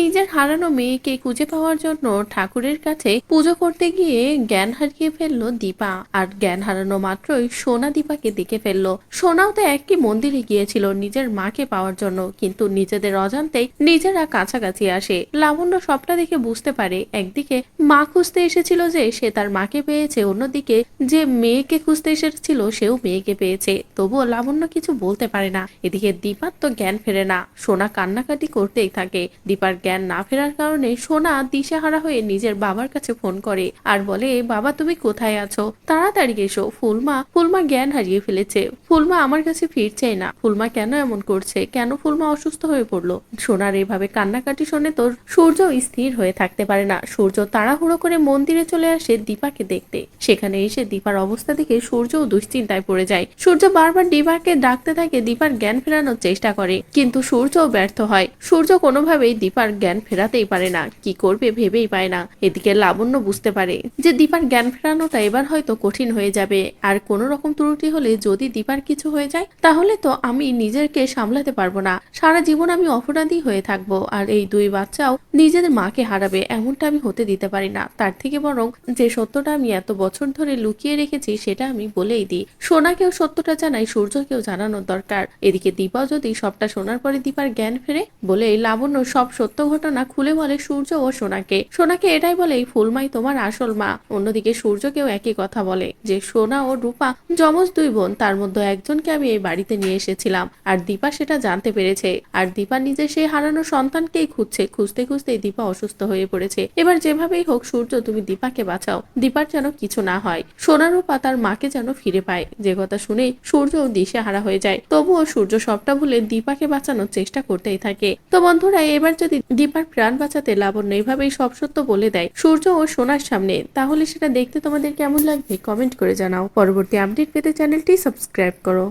নিজের হারানো মেয়েকে খুঁজে পাওয়ার জন্য ঠাকুরের কাছে পুজো করতে গিয়ে জ্ঞান হারিয়ে ফেলল দীপা। আর জ্ঞান হারানো মাত্রই সোনা দীপাকে দেখে ফেলল। সোনাও তো একই মন্দিরে গিয়েছিল নিজের মাকে পাওয়ার জন্য, কিন্তু নিজেদের অজান্তেই নিজেরা কাছাকাছি আসে। লাবণ্য সবটা দেখে বুঝতে পারে, একদিকে মা খুঁজতে এসেছিল যে সে তার মাকে পেয়েছে, অন্যদিকে যে মেয়েকে খুঁজতে এসেছিল সেও মেয়েকে পেয়েছে। তবুও লাবণ্য কিছু বলতে পারে না। এদিকে দীপার তো জ্ঞান ফেরে না, সোনা কান্নাকাটি করতেই থাকে। দীপার জ্ঞান না ফেরার কারণে সোনা দিশেহারা হয়ে নিজের বাবার কাছে ফোন করে আর বলে, বাবা, তুমি কোথায় আছো? তাড়াতাড়ি এসো। ফুলমা ফুলমা জ্ঞান হারিয়ে ফেলেছে। ফুলমা আমার কাছে ফিরছেই না। ফুলমা কেন এমন করছে? কেন ফুলমা অসুস্থ হয়ে পড়ল? সোনার এভাবে কান্নাকাটি শুনে তোর সূর্য স্থির হয়ে থাকতে পারে না। সূর্য তাড়াহুড়ো করে মন্দিরে চলে আসে দীপাকে দেখতে। সেখানে এসে দীপার অবস্থা দেখে সূর্যও দুশ্চিন্তায় পড়ে যায়। সূর্য বারবার দীপাকে ডাকতে থাকে, দীপার জ্ঞান ফেরানোর চেষ্টা করে। কিন্তু সূর্যও ব্যর্থ হয়। সূর্য কোনোভাবেই দীপার জ্ঞান ফেরাতেই পারে না। কি করবে ভেবেই পায় না। এদিকে লাবণ্য বুঝতে পারে যে দীপার জ্ঞান ফেরানোটা এবার হয়তো কঠিন হয়ে যাবে। আর কোনো রকম ত্রুটি হলে যদি দীপার কিছু হয়ে যায়, তাহলে তো আমি নিজেকে সামলাতে পারব না। সারা জীবন আমি অপরাধী হয়ে থাকব আর এই দুই বাচ্চাও নিজেদের মাকে হারাবে এমনটা আমি হতে দিতে পারি না। তার থেকে বরং যে সত্যটা আমি এত বছর ধরে লুকিয়ে রেখেছি সেটা আমি বলেই দিই। সোনাকেও সত্যটা জানাই, সূর্যকেও জানানোর দরকার। এদিকে দীপাও যদি সবটা শোনার পরে দীপার জ্ঞান ফেরে বলে লাবণ্য সব সত্য ঘটনা খুলে বলে সূর্য ও সোনাকে। সোনাকে এটাই বলে, এই ফুলমাই তোমার আসল মা। অন্যদিকে সূর্যকেও একই কথা বলে, যে সোনা ও রূপা যমজ দুই বোন, তার মধ্যে একজনকে আমি এই বাড়িতে নিয়ে এসেছিলাম। আর দীপা সেটা জানতে পেরেছে। আর দীপা নিজে সেই হারানো সন্তানকেই খুঁজছে। খুঁজতে খুঁজতেই দীপা অসুস্থ হয়ে পড়েছে। এবার যেভাবেই হোক, সূর্য, তুমি দীপাকে বাঁচাও। দীপার যেন কিছু না হয়। সোনা রূপা তার মাকে যেন ফিরে পায়। যে কথা শুনেই সূর্য ও দিশে হারা হয়ে যায়। তবুও সূর্য সবটা ভুলে দীপাকে বাঁচানোর চেষ্টা করতেই থাকে। তো বন্ধুরা, এবার যদি দীপার প্রাণ বাঁচাতে লাবণ্য এভাবেই সব সত্য বলে দেয়। সূর্য ও সোনার সামনে, তাহলে সেটা দেখতে তোমাদের কেমন লাগবে? কমেন্ট করে জানাও। পরবর্তী আপডেট পেতে চ্যানেলটি সাবস্ক্রাইব করো।